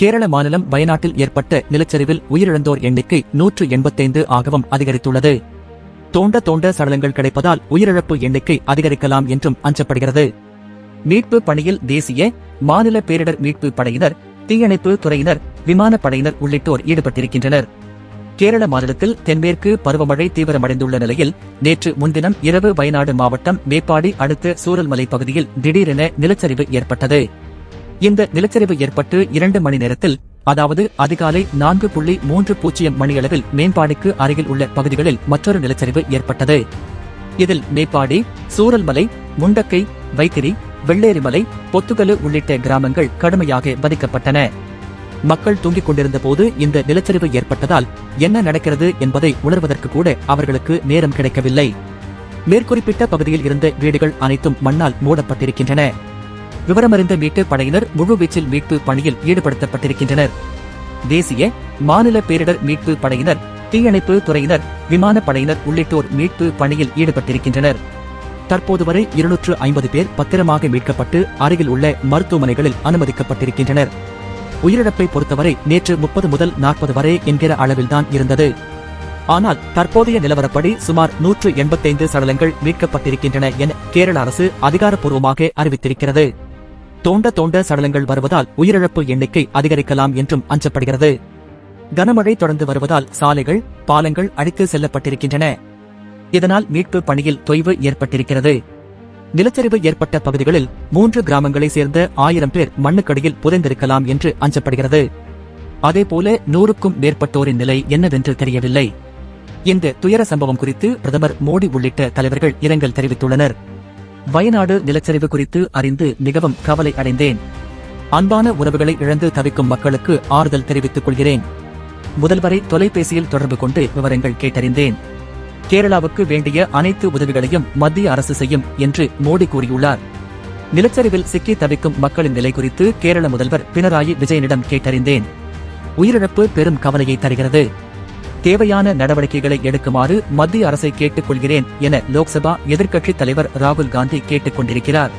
கேரள மாநிலம் வயநாட்டில் ஏற்பட்ட நிலச்சரிவில் உயிரிழந்தோர் எண்ணிக்கை நூற்று எண்பத்தைந்து ஆகவும் அதிகரித்துள்ளது. தோண்ட தோண்ட சடலங்கள் கிடைப்பதால் உயிரிழப்பு எண்ணிக்கை அதிகரிக்கலாம் என்றும் அஞ்சப்படுகிறது. மீட்பு பணியில் தேசிய மாநில பேரிடர் மீட்பு படையினர் தீயணைப்பு துறையினர் விமானப்படையினர் உள்ளிட்டோர் ஈடுபட்டிருக்கின்றனர். கேரள மாநிலத்தில் தென்மேற்கு பருவமழை தீவிரமடைந்துள்ள நிலையில் நேற்று முன்தினம் இரவு வயநாடு மாவட்டம் மேப்பாடி அடுத்த சூரல்மலை பகுதியில் திடீரென நிலச்சரிவு ஏற்பட்டது. இந்த நிலச்சரிவு ஏற்பட்டு இரண்டு மணி நேரத்தில் அதாவது அதிகாலை நான்கு புள்ளி மூன்று பூஜ்ஜியம் மணியளவில் மேம்பாடிக்கு அருகில் உள்ள பகுதிகளில் மற்றொரு நிலச்சரிவு ஏற்பட்டது. இதில் மேப்பாடி சூரல்மலை முண்டக்கை வைத்திரி வெள்ளேரிமலை பொத்துகலு உள்ளிட்ட கிராமங்கள் கடுமையாக பாதிக்கப்பட்டன. மக்கள் தூங்கிக் கொண்டிருந்த போது இந்த நிலச்சரிவு ஏற்பட்டதால் என்ன நடக்கிறது என்பதை உணர்வதற்கு கூட அவர்களுக்கு நேரம் கிடைக்கவில்லை. மேற்குறிப்பிட்ட பகுதியில் இருந்த வீடுகள் அனைத்தும் மண்ணால் மூடப்பட்டிருக்கின்றன. விவரமறிந்த மீட்பு படையினர் முழுவீச்சில் மீட்பு பணியில் ஈடுபடுத்தப்பட்டிருக்கின்றனர். தேசிய மாநில பேரிடர் மீட்பு படையினர் தீயணைப்பு துறையினர் விமானப்படையினர் உள்ளிட்டோர் மீட்பு பணியில் ஈடுபட்டிருக்கின்றனர். தற்போது வரை இருநூற்று ஐம்பது பேர் பத்திரமாக மீட்கப்பட்டு அருகில் உள்ள மருத்துவமனைகளில் அனுமதிக்கப்பட்டிருக்கின்றனர். உயிரிழப்பை பொறுத்தவரை நேற்று முப்பது முதல் நாற்பது வரை என்கிற அளவில்தான் இருந்தது. ஆனால் தற்போதைய நிலவரப்படி சுமார் நூற்று எண்பத்தைந்து சடலங்கள் மீட்கப்பட்டிருக்கின்றன என கேரள அரசு அதிகாரப்பூர்வமாக அறிவித்திருக்கிறது. தோண்ட தோண்ட சடலங்கள் வருவதால் உயிரிழப்பு எண்ணிக்கை அதிகரிக்கலாம் என்றும் அஞ்சப்படுகிறது. கனமழை தொடர்ந்து வருவதால் சாலைகள் பாலங்கள் அழித்து செல்லப்பட்டிருக்கின்றன. இதனால் மீட்பு பணியில் தொய்வு ஏற்பட்டிருக்கிறது. நிலச்சரிவு ஏற்பட்ட பகுதிகளில் மூன்று கிராமங்களைச் சேர்ந்த ஆயிரம் பேர் மண்ணுக்கடியில் புதைந்திருக்கலாம் என்று அஞ்சப்படுகிறது. அதேபோல நூறுக்கும் மேற்பட்டோரின் நிலை என்னவென்று தெரியவில்லை. இந்த துயர சம்பவம் குறித்து பிரதமர் மோடி உள்ளிட்ட தலைவர்கள் இரங்கல் தெரிவித்துள்ளனர். வயநாடு நிலச்சரிவு குறித்து அறிந்து மிகவும் கவலை அடைந்தேன். அன்பான உறவுகளை இழந்து தவிக்கும் மக்களுக்கு ஆறுதல் தெரிவித்துக் கொள்கிறேன். முதல்வரை தொலைபேசியில் தொடர்பு கொண்டு விவரங்கள் கேட்டறிந்தேன். கேரளாவுக்கு வேண்டிய அனைத்து உதவிகளையும் மத்திய அரசு செய்யும் என்று மோடி கூறியுள்ளார். நிலச்சரிவில் சிக்கி தவிக்கும் மக்களின் நிலை குறித்து கேரள முதல்வர் பினராயி விஜயனிடம் கேட்டறிந்தேன். உயிரிழப்பு பெரும் கவலையை தருகிறது. தேவையான நடவடிக்கைகளை எடுக்குமாறு மத்திய அரசை கேட்டுக் கொள்கிறேன் என லோக்சபா எதிர்க்கட்சித் தலைவர் ராகுல் காந்தி கேட்டுக் கொண்டிருக்கிறார்